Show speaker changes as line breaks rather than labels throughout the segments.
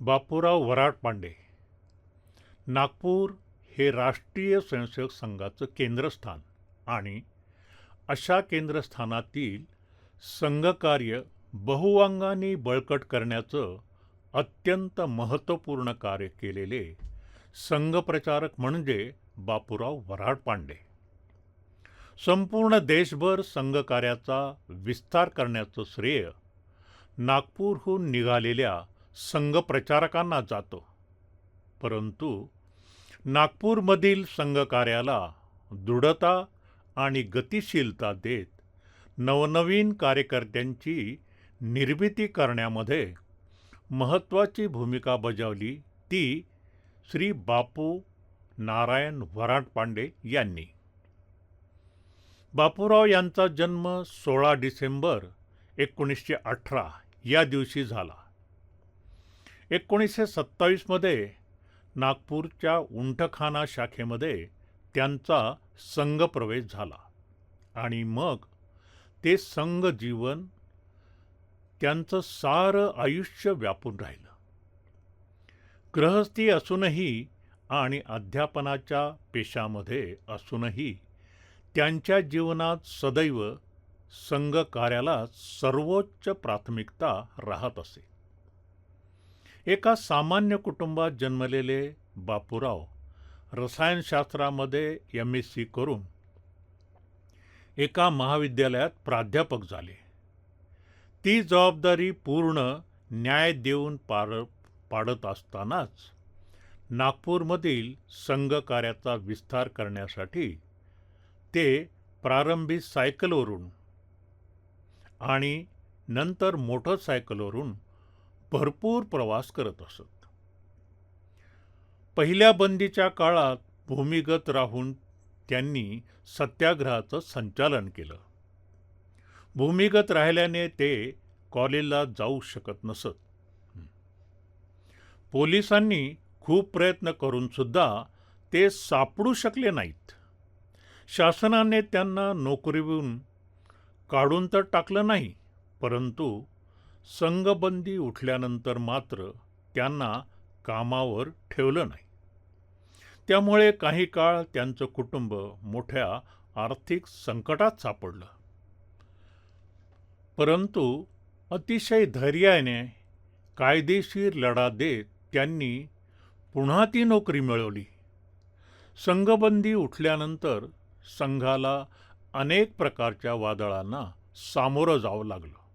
बापूराव वराड पांडे. नागपूर हे राष्ट्रीय स्वयंसेवक संघाचं केंद्रस्थान आणि अशा केंद्रस्थानातील संघकार्य बहुवांगाने बळकट करण्याचं अत्यंत महत्त्वपूर्ण कार्य केलेले संघप्रचारक म्हणजे बापूराव वराड पांडे. संपूर्ण देशभर संघकार्याचा विस्तार करण्याचं श्रेय नागपूरहून निघालेल्या संघप्रचारकांना जातो. परंतु नागपूरमधील संघकार्याला दृढता आणि गतिशीलता देत नवनवीन कार्यकर्त्यांची निर्मिती करण्यामध्ये महत्त्वाची भूमिका बजावली ती श्री बापू नारायण वराड पांडे यांनी. बापूराव यांचा जन्म सोळा डिसेंबर एकोणीसशे अठरा या दिवशी झाला. एकोणीसशे सत्तावीसमध्ये नागपूरच्या उंटखाना शाखेमध्ये त्यांचा संघप्रवेश झाला. आणि मग ते संघ जीवन त्यांचं सारं आयुष्य व्यापून राहिलं. गृहस्थी असूनही आणि अध्यापनाच्या पेशामध्ये असूनही त्यांच्या जीवनात सदैव संघकार्याला सर्वोच्च प्राथमिकता राहत असे. एका सामान्य कुटुंबात जन्मलेले बापूराव रसायनशास्त्रामध्ये एम एस सी करून एका महाविद्यालयात प्राध्यापक झाले. ती जबाबदारी पूर्ण न्याय देऊन पार पाडत असतानाच नागपूरमधील संघकार्याचा विस्तार करण्यासाठी ते प्रारंभी सायकलवरून आणि नंतर मोटरसायकलवरून भरपूर प्रवास करत असत. पहिल्या बंदीच्या काळात भूमिगत राहून त्यांनी सत्याग्रहाचं संचालन केलं. भूमिगत राहिल्याने ते कॉलेजला जाऊ शकत नसत. पोलिसांनी खूप प्रयत्न करूनसुद्धा ते सापडू शकले नाहीत. शासनाने त्यांना नोकरीवरून काढून तर टाकलं नाही परंतु संघबंदी उठल्यानंतर मात्र त्यांना कामावर ठेवलं नाही. त्यामुळे काही काळ त्यांचं कुटुंब मोठ्या आर्थिक संकटात सापडलं. परंतु अतिशय धैर्याने कायदेशीर लढा देत त्यांनी पुन्हा ती नोकरी मिळवली. संघबंदी उठल्यानंतर संघाला अनेक प्रकारच्या वादळांना सामोरं जावं लागलं.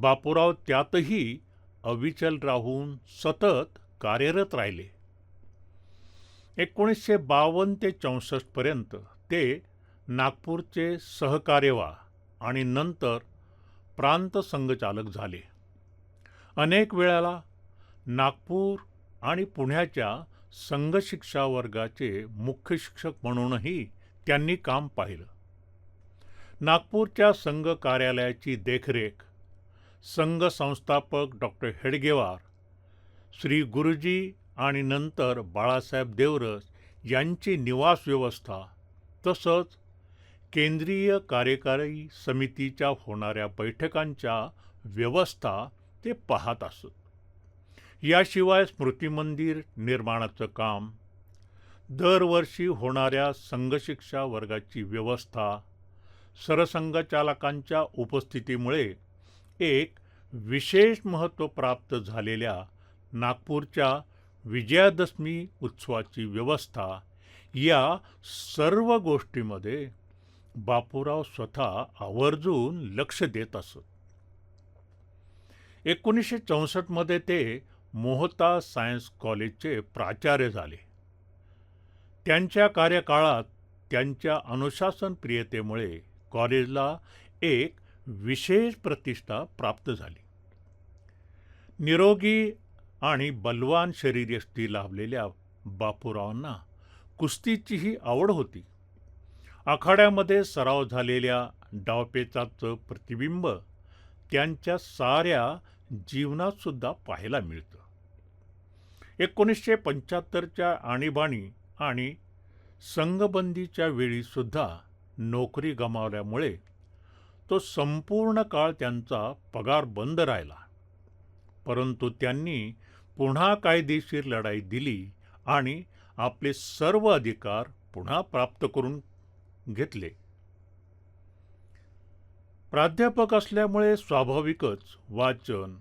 बापूराव त्यातही अविचल राहून सतत कार्यरत राहिले. एकोणीसशे बावन्न ते चौसष्टपर्यंत ते नागपूरचे सहकार्यवा आणि नंतर प्रांत संघचालक झाले. अनेक वेळाला नागपूर आणि पुण्याच्या संघशिक्षा वर्गाचे मुख्य शिक्षक म्हणूनही त्यांनी काम पाहिलं. नागपूरच्या संघ कार्यालयाची देखरेख संघ संस्थापक डॉक्टर हेडगेवार श्री गुरुजी आणि नंतर बाळासाहेब देवरस यांची निवास व्यवस्था तसंच केंद्रीय कार्यकारी समितीच्या होणाऱ्या बैठकांच्या व्यवस्था ते पाहत असत. याशिवाय स्मृतिमंदिर निर्माणाचं काम दरवर्षी होणाऱ्या संघशिक्षा वर्गाची व्यवस्था सरसंघचालकांच्या उपस्थितीमुळे एक विशेष महत्त्व प्राप्त झालेल्या नागपूरच्या विजयादशमी उत्सवाची व्यवस्था या सर्व गोष्टीमध्ये बापूराव स्वतः आवर्जून लक्ष देत असत. एकोणीसशे चौसष्टमध्ये ते मोहता सायन्स कॉलेजचे प्राचार्य झाले. त्यांच्या कार्यकाळात त्यांच्या अनुशासनप्रियतेमुळे कॉलेजला एक विशेष प्रतिष्ठा प्राप्त झाली. निरोगी आणि बलवान शरीरयष्टी लाभलेल्या बापूरावांना कुस्तीचीही आवड होती. आखाड्यामध्ये सराव झालेल्या डावपेचाचं प्रतिबिंब त्यांच्या साऱ्या जीवनात सुद्धा पाहायला मिळतं. एकोणीसशे पंच्याहत्तरच्या आणीबाणी आणि संघबंदीच्या वेळीसुद्धा नोकरी गमावल्यामुळे तो संपूर्ण काळ त्यांचा पगार बंद राहिला. परंतु त्यांनी पुन्हा कायदेशीर लढाई दिली आणि आपले सर्व अधिकार पुन्हा प्राप्त करून घेतले. प्राध्यापक असल्यामुळे स्वाभाविकच वाचन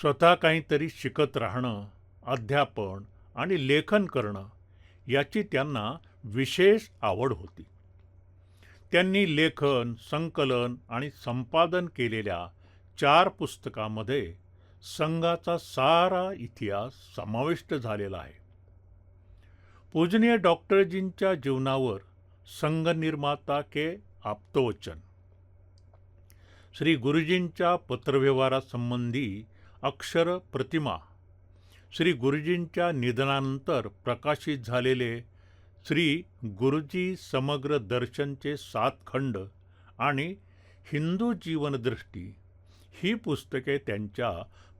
स्वतः काहीतरी शिकत राहणं अध्यापन आणि लेखन करणं याची त्यांना विशेष आवड होती. त्यांनी लेखन संकलन आणि संपादन केलेल्या चार पुस्तकामध्ये संघाचा सारा इतिहास समाविष्ट झालेला आहे. पूजनीय डॉक्टरजींच्या जीवनावर संघनिर्माता के. आप्तवचन. श्री गुरुजींच्या पत्रव्यवहारासंबंधी अक्षर प्रतिमा श्री गुरुजींच्या निधनानंतर प्रकाशित झालेले श्री गुरुजी समग्र दर्शनचे सात खंड आणि हिंदू जीवनदृष्टी ही पुस्तके त्यांच्या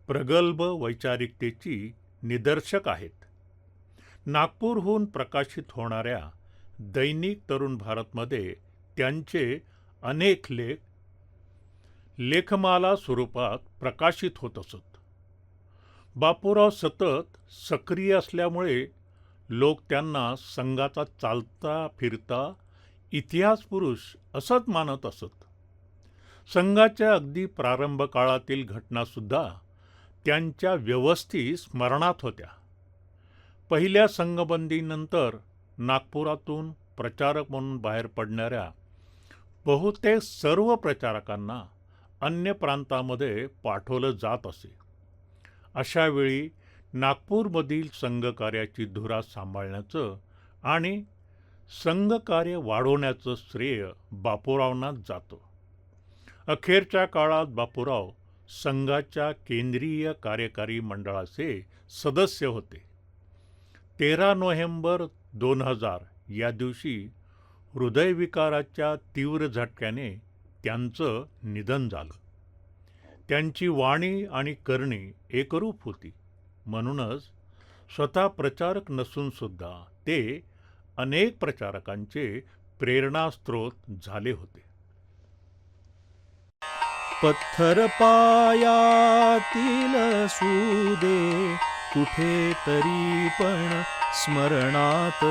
प्रगल्भ वैचारिकतेची निदर्शक आहेत. नागपूरहून प्रकाशित होणाऱ्या दैनिक तरुण भारतमध्ये त्यांचे अनेक लेख लेखमाला स्वरूपात प्रकाशित होत असत. बापूराव सतत सक्रिय असल्यामुळे लोक त्यांना संघाचा चालता फिरता इतिहास पुरुष असंच मानत असत. संघाच्या अगदी प्रारंभ काळातील घटनासुद्धा त्यांच्या व्यवस्थित स्मरणात होत्या. पहिल्या संघबंदीनंतर नागपुरातून प्रचारक म्हणून बाहेर पडणाऱ्या बहुतेक सर्व प्रचारकांना अन्य प्रांतामध्ये पाठवलं जात असे. अशावेळी नागपूरमधील संघकार्याची धुरा सांभाळण्याचं आणि संघकार्य वाढवण्याचं श्रेय बापूरावांनाच जातं. अखेरच्या काळात बापूराव संघाच्या केंद्रीय कार्यकारी मंडळाचे सदस्य होते. तेरा नोव्हेंबर दोन हजार या दिवशी हृदयविकाराच्या तीव्र झटक्याने त्यांचं निधन झालं. त्यांची वाणी आणि करणी एकरूप होती. म्हणूनच स्वतः प्रचारक नसूनसुद्धा ते अनेक प्रचारकांचे प्रेरणास्त्रोत झाले होते.
पत्थर पायातील सुदे कुठे तरी पण स्मरणात.